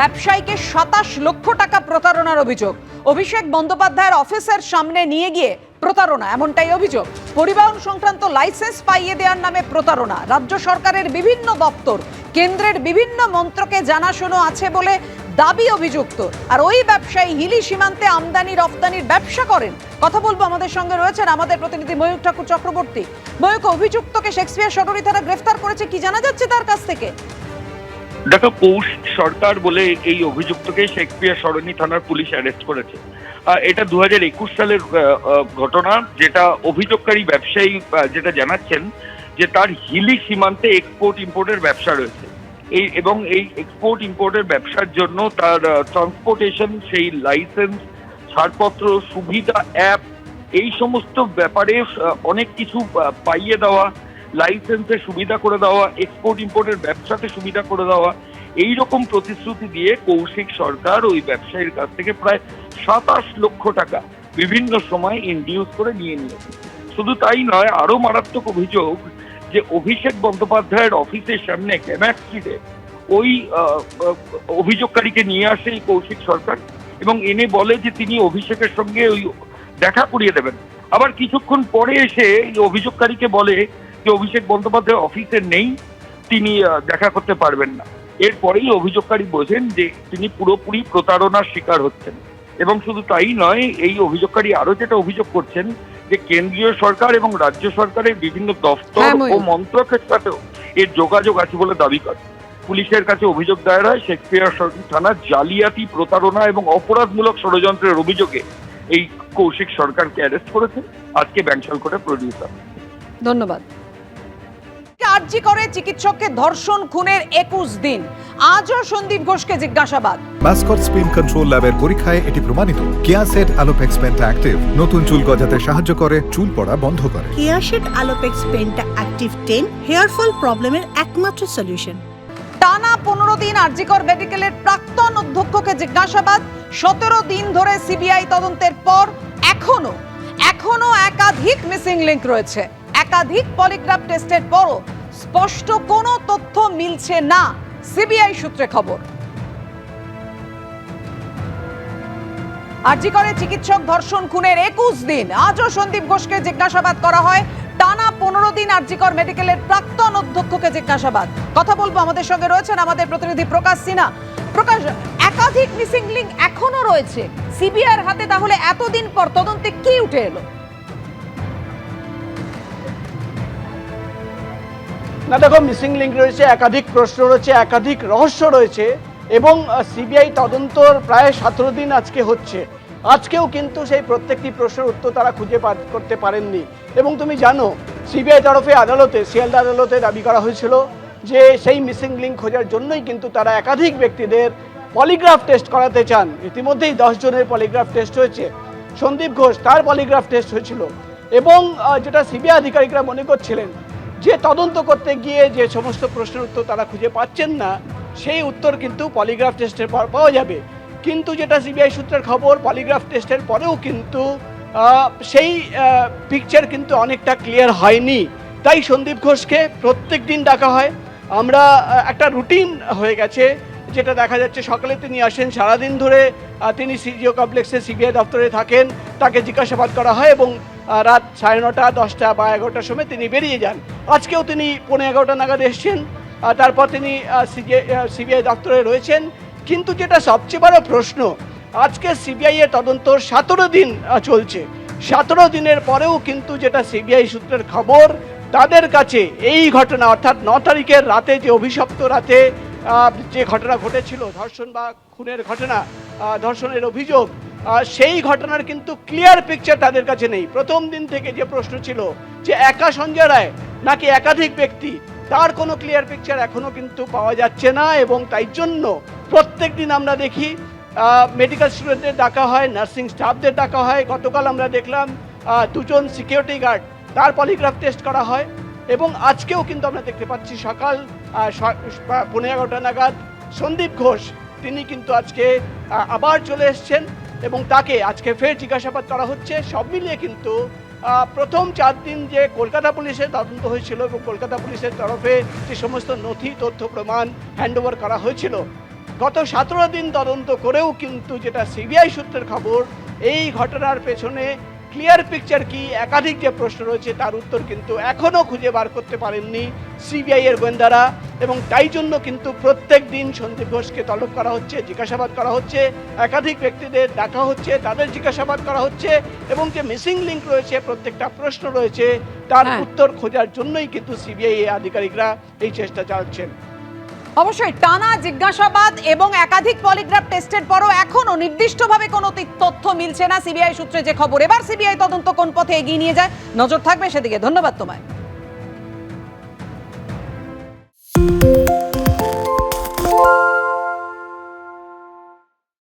ব্যবসায়ীকে সাতাশ লক্ষ টাকা প্রতারণার অভিযোগ। অভিষেক বন্দ্যোপাধ্যায়ের অফিসের সামনে নিয়ে গিয়ে প্রতারণা, এমনটাই অভিযোগ। পরিবহন সংক্রান্ত লাইসেন্স পাইয়ে দেওয়ার নামে প্রতারণা। রাজ্য সরকারের বিভিন্ন দপ্তর, কেন্দ্রের বিভিন্ন মন্ত্রকে জানাশোনা আছে বলে দাবি অভিযুক্ত। আর ওই ব্যবসায়ী হিলি সীমান্তে আমদানি, রপ্তানির ব্যবসা করেন। কথা বলব আমাদের সঙ্গে রয়েছেন আমাদের প্রতিনিধি ময়ূক ঠাকুর চক্রবর্তী। ময়ূক অভিযুক্তকে শেক্সপিয়ার সদরী থানা গ্রেফতার করেছে কি জানা যাচ্ছে তার কাছ থেকে? দেখো, পৌষ সরকার বলে এই অভিযুক্তকে শেখপিয়া সরণি থানার পুলিশ অ্যারেস্ট করেছে। এটা দু হাজার একুশ সালের ঘটনা, যেটা অভিযোগকারী ব্যবসায়ী যেটা জানাচ্ছেন যে তার হিলি সীমান্তে এক্সপোর্ট ইম্পোর্টের ব্যবসা রয়েছে। এই, এবং এই এক্সপোর্ট ইম্পোর্টের ব্যবসার জন্য তার ট্রান্সপোর্টেশন সেই লাইসেন্স ছাড়পত্র, সুবিধা অ্যাপ এই সমস্ত ব্যাপারে অনেক কিছু পাইয়ে দেওয়া লাইসেন্সের সুবিধা করে দেওয়া এক্সপোর্ট ইম্পোর্টের ব্যবসাতে সুবিধা করে দেওয়া এই রকম প্রতিশ্রুতি দিয়ে কৌশিক সরকার ওই ব্যবসায়ীর কাছ থেকে প্রায় সাতাশ লক্ষ টাকা বিভিন্ন সময় ইন্ডিউস করে নিয়ে নিয়েছে। শুধু তাই নয় আরও মারাত্মক অভিযোগ যে অভিষেক বন্দ্যোপাধ্যায়ের অফিসের সামনে ক্যামাক ওই অভিযোগকারীকে নিয়ে আসে এই কৌশিক সরকার এবং এনে বলে যে তিনি অভিষেকের সঙ্গে ওই দেখা করিয়ে দেবেন। আবার কিছুক্ষণ পরে এসে এই অভিযোগকারীকে বলে যে অভিষেক বন্দ্যোপাধ্যায় অফিসে নেই তিনি দেখা করতে পারবেন না। এরপরেই অভিযোগকারী বোঝেন যে তিনি পুরোপুরি প্রতারণার শিকার হচ্ছেন। এবং শুধু তাই নয় এই অভিযোগকারী আরও যেটা অভিযোগ করছেন যে কেন্দ্রীয় সরকার এবং রাজ্য সরকারের বিভিন্ন দফতর হ্যাঁ, ও মন্ত্রকের সাথেও এর যোগাযোগ আছে বলে দাবি করে। পুলিশের কাছে অভিযোগ দায়ের হয় শেক্সপিয়ার সরকার থানা জালিয়াতি প্রতারণা এবং অপরাধমূলক ষড়যন্ত্রের অভিযোগে এই কৌশিক সরকারকে অ্যারেস্ট করেছে। আজকে ব্যাংশাল কোর্টে প্রডিউসার ধন্যবাদ। আর্জি করে চিকিৎসককে ধর্ষণ খুনের একুশ দিন। আজও সন্দীপ ঘোষকে জিজ্ঞাসাবাদ। মাস্কট স্পিন কন্ট্রোল ল্যাবের পরীক্ষায় এটি প্রমাণিত। কেয়াসেট অ্যালোপেক্স পেন্টা অ্যাক্টিভ। নতুন চুল গজাতে সাহায্য করে চুল পড়া বন্ধ করে। আলোপেক্স পেনটা অ্যাক্টিভ টেন হেয়ার ফল প্রবলেমের একমাত্র সলিউশন। টানা পনেরো দিন আরজিকর মেডিকেলের প্রাক্তন অধ্যক্ষকে জিজ্ঞাসাবাদ। সতেরো দিন ধরে সিবিআই তদন্তের পর এখনও এখনও একাধিক মিসিং লিংক রয়েছে। একাধিক পলিগ্রাফ টেস্টের পরও স্পষ্ট কোনো তথ্য মিলছে না। সিবিআই সূত্রে খবর। আরজি করে চিকিৎসক ধর্ষণ খুনের একুশ দিন। আজও সন্দীপ ঘোষকে জিজ্ঞাসাবাদ করা হয়। টানা পনেরো দিন আরজিকর মেডিকেলের প্রাক্তন অধ্যক্ষকে জিজ্ঞাসাবাদ। কথা বলব আমাদের সঙ্গে রয়েছেন আমাদের প্রতিনিধি প্রকাশ সিনহা। প্রকাশ, একাধিক মিসিং লিঙ্ক এখনও রয়েছে। সিবিআইয়ের হাতে তাহলে এতদিন পর তদন্তে কি উঠে এলো? না, দেখো মিসিং লিঙ্ক রয়েছে, একাধিক প্রশ্ন রয়েছে, একাধিক রহস্য রয়েছে, এবং সিবিআই তদন্তর প্রায় সতেরো দিন আজকে হচ্ছে। আজকেও কিন্তু সেই প্রত্যেকটি প্রশ্নের উত্তর তারা খুঁজে করতে পারেননি। এবং তুমি জানো সিবিআই তরফে আদালতে, শিয়ালদা আদালতে দাবি করা হয়েছিল যে সেই মিসিং লিঙ্ক খোঁজার জন্যই কিন্তু তারা একাধিক ব্যক্তিদের পলিগ্রাফ টেস্ট করাতে চান। ইতিমধ্যেই জনের পলিগ্রাফ টেস্ট হয়েছে। সন্দীপ ঘোষ, তার পলিগ্রাফ টেস্ট হয়েছিল। এবং যেটা সিবিআই আধিকারিকরা মনে করছিলেন যে তদন্ত করতে গিয়ে যে সমস্ত প্রশ্নের উত্তর তারা খুঁজে পাচ্ছেন না, সেই উত্তর কিন্তু পলিগ্রাফ টেস্টের পর পাওয়া যাবে। কিন্তু যেটা সিবিআই সূত্রের খবর, পলিগ্রাফ টেস্টের পরেও কিন্তু সেই পিকচার কিন্তু অনেকটা ক্লিয়ার হয়নি। তাই সন্দীপ ঘোষকে প্রত্যেক দিন ডাকা হয়। আমরা একটা রুটিন হয়ে গেছে যেটা দেখা যাচ্ছে, সকালে তিনি আসেন, সারাদিন ধরে তিনি সিজিও কমপ্লেক্সে সিবিআই দপ্তরে থাকেন, তাকে জিজ্ঞাসাবাদ করা হয় এবং রাত সাড়ে নটা, দশটা বা এগারোটার সময় তিনি বেরিয়ে যান। আজকেও তিনি পৌনে এগারোটা নাগাদ এসছেন তারপর তিনি সিবিআই দপ্তরে রয়েছেন। কিন্তু যেটা সবচেয়ে বড় প্রশ্ন, আজকে সিবিআই এর তদন্ত সতেরো দিন চলছে। সতেরো দিনের পরেও কিন্তু যেটা সিবিআই সূত্রের খবর, তাদের কাছে এই ঘটনা, অর্থাৎ ন তারিখের রাতে যে অভিশপ্ত রাতে যে ঘটনা ঘটেছিল, ধর্ষণ বা খুনের ঘটনা ধর্ষণের অভিযোগ সেই ঘটনার কিন্তু ক্লিয়ার পিকচার তাদের কাছে নেই। প্রথম দিন থেকে যে প্রশ্ন ছিল যে একা সঞ্জয় রায় নাকি একাধিক ব্যক্তি, তার কোনো ক্লিয়ার পিকচার এখনও কিন্তু পাওয়া যাচ্ছে না এবং তাই জন্য প্রত্যেক দিন আমরা দেখি মেডিকেল স্টুডেন্টদের ডাকা হয় নার্সিং স্টাফদের ডাকা হয়। গতকাল আমরা দেখলাম দুজন সিকিউরিটি গার্ড তার পলিগ্রাফ টেস্ট করা হয়। এবং আজকেও কিন্তু আমরা দেখতে পাচ্ছি সকাল পনেরো এগারোটা নাগাদ সন্দীপ ঘোষ। তিনি কিন্তু আজকে আবার চলে এসছেন এবং তাকে আজকে ফের জিজ্ঞাসাবাদ করা হচ্ছে। সব মিলিয়ে কিন্তু প্রথম চার দিন যে কলকাতা পুলিশের তদন্ত হয়েছিল এবং কলকাতা পুলিশের তরফে যে সমস্ত নথি, তথ্য, প্রমাণ হ্যান্ডওভার করা হয়েছিল। গত সতেরো দিন তদন্ত করেও কিন্তু যেটা সিবিআই সূত্রের খবর, এই ঘটনার পেছনে ক্লিয়ার পিকচার কি? একাধিক যে প্রশ্ন রয়েছে তার উত্তর কিন্তু এখনও খুঁজে বার করতে পারেননি সিবিআই এর গোয়েন্দারা। এবং তাই জন্য কিন্তু প্রত্যেক দিন সন্দীপ ঘোষকে তলব করা হচ্ছে জিজ্ঞাসাবাদ করা হচ্ছে একাধিক ব্যক্তিদের ডাকা হচ্ছে তাদের জিজ্ঞাসাবাদ করা হচ্ছে এবং যে মিসিং লিঙ্ক রয়েছে প্রত্যেকটা প্রশ্ন রয়েছে তার হ্যাঁ। উত্তর খোঁজার জন্যই কিন্তু সিবিআই আধিকারিকরা এই চেষ্টা চালাচ্ছেন। অবশ্যই টানা জিজ্ঞাসাবাদ এবং একাধিক পলিগ্রাফ টেস্টের পরও এখনও নির্দিষ্টভাবে কোনো তথ্য মিলছে না। সিবিআই সূত্রে যে খবর, এবার সিবিআই তদন্ত কোন পথে এগিয়ে নিয়ে যায় নজর থাকবে সেদিকে। ধন্যবাদ তোমায়।